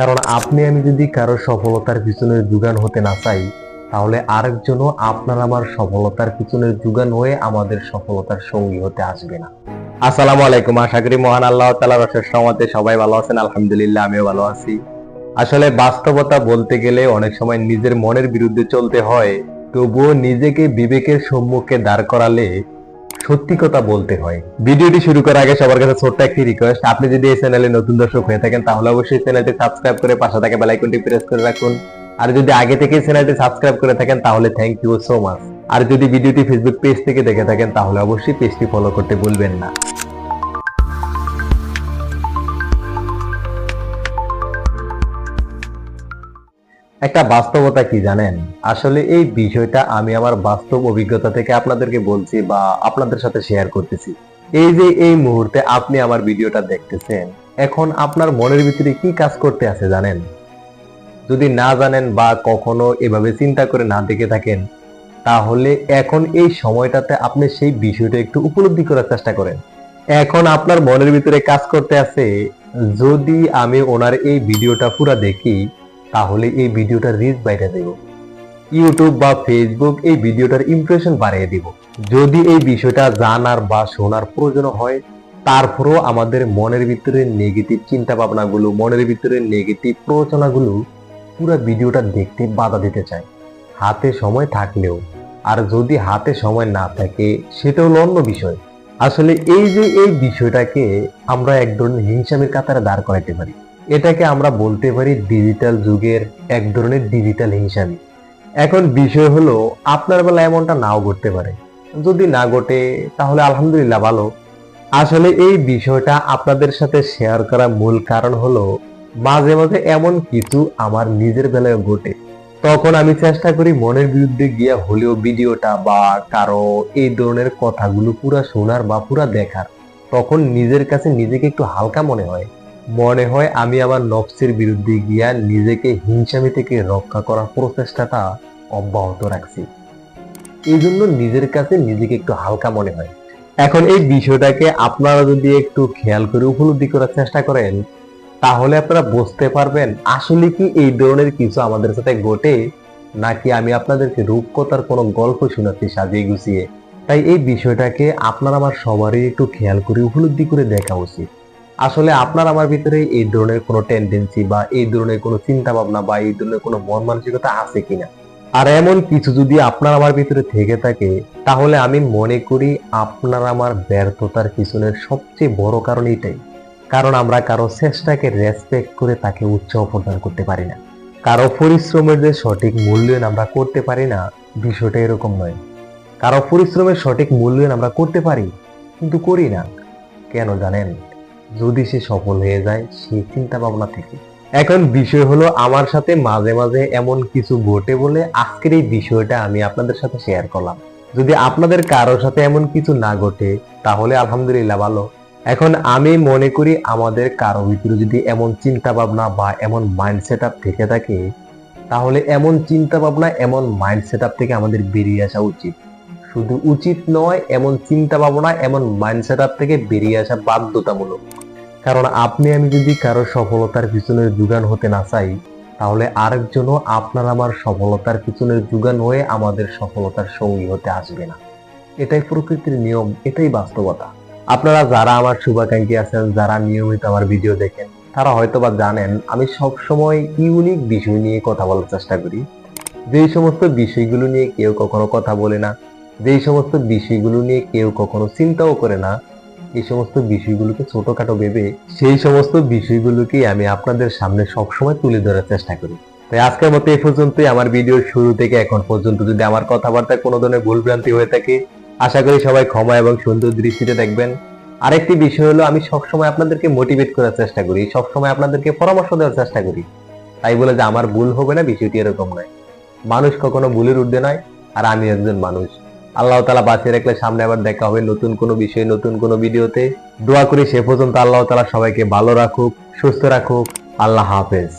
কারণ আপনি আমি যদি কারও সফলতার পিছনে যোগান হতে না চাই, তাহলে আরেকজনও আপনার আমার সফলতার পিছনে যোগান হয়ে আমাদের সফলতার সঙ্গী হতে আসবে না। আসসালামু আলাইকুম। আশা করি মহান আল্লাহ তালার রসের সমাতে সবাই ভালো আছেন। আলহামদুলিল্লাহ, আমিও ভালো আছি। আসলে বাস্তবতা বলতে গেলে অনেক সময় নিজের মনের বিরুদ্ধে চলতে হয়। তবুও নিজেকে বিবেকের সম্মুখে দাঁড় করালে সত্যি কথা বলতে হয়। ভিডিওটি শুরু করার আগে সবার কাছে ছোট্ট একটি রিকোয়েস্ট আপনি যদি এই চ্যানেলে নতুন দর্শক হয়ে থাকেন, তাহলে অবশ্যই চ্যানেলটি সাবস্ক্রাইব করে পাশে থাকা বেল আইকনটি প্রেস করে রাখুন। আর যদি আগে থেকে চ্যানেলটি সাবস্ক্রাইব করে থাকেন, তাহলে থ্যাংক ইউ সো মাচ আর যদি ভিডিওটি ফেসবুক পেজ থেকে দেখে থাকেন, তাহলে অবশ্যই পেজটি ফলো করতে ভুলবেন না। একটা বাস্তবতা কি জানেন? আসলে এই বিষয়টা আমি আমার বাস্তব অভিজ্ঞতা থেকে আপনাদেরকে বলছি বা আপনাদের সাথে শেয়ার করতেছি। এই যে এই মুহূর্তে আপনি আমার ভিডিওটা দেখতেছেন, এখন আপনার মনের ভিতরে কি কাজ করতে আছে জানেন? যদি না জানেন বা কখনো এভাবে চিন্তা করে না দেখে থাকেন, তাহলে এখন এই সময়টাতে আপনি সেই বিষয়টা একটু উপলব্ধি করার চেষ্টা করেন। এখন আপনার মনের ভিতরে কাজ করতে আছে, যদি আমি ওনার এই ভিডিওটা পুরা দেখি তাহলে এই ভিডিওটার রিচ বাইরে দেব। ইউটিউব বা ফেসবুক এই ভিডিওটার ইমপ্রেশন বাড়িয়ে দিব। যদি এই বিষয়টা জানার বা শোনার প্রয়োজন হয়, তারপরেও আমাদের মনের ভিতরে নেগেটিভ চিন্তা ভাবনাগুলো মনের ভিতরে নেগেটিভ প্ররোচনাগুলো পুরো ভিডিওটা দেখতে বাধা দিতে চায়। হাতে সময় থাকলেও, আর যদি হাতে সময় না থাকে সেটা হলো অন্য বিষয়। আসলে এই যে এই বিষয়টাকে আমরা এক ধরনের হিংসামের কাতারে দাঁড় করাইতে পারি। এটাকে আমরা বলতে পারি ডিজিটাল যুগের এক ধরনের ডিজিটাল হিংসামি এখন বিষয় হলো, আপনার বেলা এমনটা নাও ঘটতে পারে। যদি না ঘটে, তাহলে আলহামদুলিল্লাহ ভালো। আসলে এই বিষয়টা আপনাদের সাথে শেয়ার করা মূল কারণ হলো, মাঝে মাঝে এমন কিছু আমার নিজের বেলায় ঘটে। তখন আমি চেষ্টা করি মনের বিরুদ্ধে গিয়া হলেও ভিডিওটা বা কারও এই ধরনের কথাগুলো পুরা শোনার বা পুরা দেখার। তখন নিজের কাছে নিজেকে একটু হালকা মনে হয়। মনে হয় আমি আমার নফসের বিরুদ্ধে গিয়া নিজেকে হিংসামি থেকে রক্ষা করার প্রচেষ্টাটা অব্যাহত রাখছি। এই জন্য নিজের কাছে নিজেকে একটু হালকা মনে হয়। এখন এই বিষয়টাকে আপনারা যদি একটু খেয়াল করে উপলব্ধি করার চেষ্টা করেন, তাহলে আপনারা বুঝতে পারবেন আসলে কি এই ধরনের কিছু আমাদের সাথে ঘটে, নাকি আমি আপনাদেরকে রূপকথার কোনো গল্প শোনাচ্ছি সাজিয়ে গুছিয়ে। তাই এই বিষয়টাকে আপনার আমার সবারই একটু খেয়াল করে উপলব্ধি করে দেখা উচিত। আসলে আপনার আমার ভিতরে এই ধরনের কোনো টেন্ডেন্সি বা এই ধরনের কোনো চিন্তা ভাবনা বা এই ধরনের কোনো মন মানসিকতা আছে কিনা? আর এমন কিছু যদি আপনার আমার ভিতরে থেকে থাকে, তাহলে আমি মনে করি আপনার আমার ব্যর্থতার পিছনের সবচেয়ে বড় কারণ এটাই। কারণ আমরা কারও চেষ্টাকে রেসপেক্ট করে তাকে উৎসাহ প্রদান করতে পারি না। কারও পরিশ্রমের যে সঠিক মূল্যায়ন আমরা করতে পারি না, বিষয়টা এরকম নয়। কারও পরিশ্রমের সঠিক মূল্যায়ন আমরা করতে পারি, কিন্তু করি না। কেন জানেন? যদি সে সফল হয়ে যায় সেই চিন্তা ভাবনা থেকে। এখন বিষয় হলো আমার সাথে মাঝে মাঝে এমন কিছু ঘটে বলে আজকের এই বিষয়টা আমি আপনাদের সাথে শেয়ার করলাম। যদি আপনাদের কারোর সাথে এমন কিছু না ঘটে, তাহলে আলহামদুলিল্লাহ ভালো। এখন আমি মনে করি আমাদের কারও ভিতরে যদি এমন চিন্তা ভাবনা বা এমন মাইন্ড সেট থেকে থাকে, তাহলে এমন চিন্তা ভাবনা এমন মাইন্ড সেট থেকে আমাদের বেরিয়ে আসা উচিত। শুধু উচিত নয়, এমন চিন্তা ভাবনা এমন মাইন্ড সেট আপ থেকে বেরিয়ে আসা বাধ্যতামূলক। কারণ আপনি আমি যদি কারও সফলতার পিছনে যোগান হতে না চাই, তাহলে আরেকজনও আপনার আমার সফলতার পিছনে যোগান হয়ে আমাদের সফলতার সঙ্গী হতে আসবে না। এটাই প্রকৃতির নিয়ম, এটাই বাস্তবতা। আপনারা যারা আমার শুভাকাঙ্ক্ষী আছেন, যারা নিয়মিত আমার ভিডিও দেখেন, তারা হয়তো বা জানেন, আমি সব সময় ইউনিক বিষয় নিয়ে কথা বলার চেষ্টা করি। যেই সমস্ত বিষয়গুলো নিয়ে কেউ কখনো কথা বলে না, যেই সমস্ত বিষয়গুলো নিয়ে কেউ কখনো চিন্তাও করে না এই সমস্ত বিষয়গুলোকে ছোটখাটো ভেবে সেই সমস্ত বিষয়গুলোকে আমি আপনাদের সামনে সবসময় তুলে ধরার চেষ্টা করি। তাই আজকের মতো এই পর্যন্তই। আমার ভিডিওর শুরু থেকে এখন পর্যন্ত যদি আমার কথাবার্তায় কোনো ধরনের ভুলভ্রান্তি হয়ে থাকে, আশা করি সবাই ক্ষমা এবং সুন্দর দৃষ্টিতে দেখবেন। আরেকটি বিষয় হলো, আমি সবসময় আপনাদেরকে মোটিভেট করার চেষ্টা করি, সবসময় আপনাদেরকে পরামর্শ দেওয়ার চেষ্টা করি। তাই বলে যে, আমার ভুল হবে না, বিষয়টি এরকম নয়। মানুষ কখনো ভুলের ঊর্ধ্বে নয়, আর আমি একজন মানুষ। আল্লাহ তালা বাঁচিয়ে রাখলে সামনে আবার দেখা হবে নতুন কোনো বিষয়ে, নতুন কোনো ভিডিওতে। দোয়া করি সে পর্যন্ত আল্লাহ তালা সবাইকে ভালো রাখুক, সুস্থ রাখুক। আল্লাহ হাফেজ।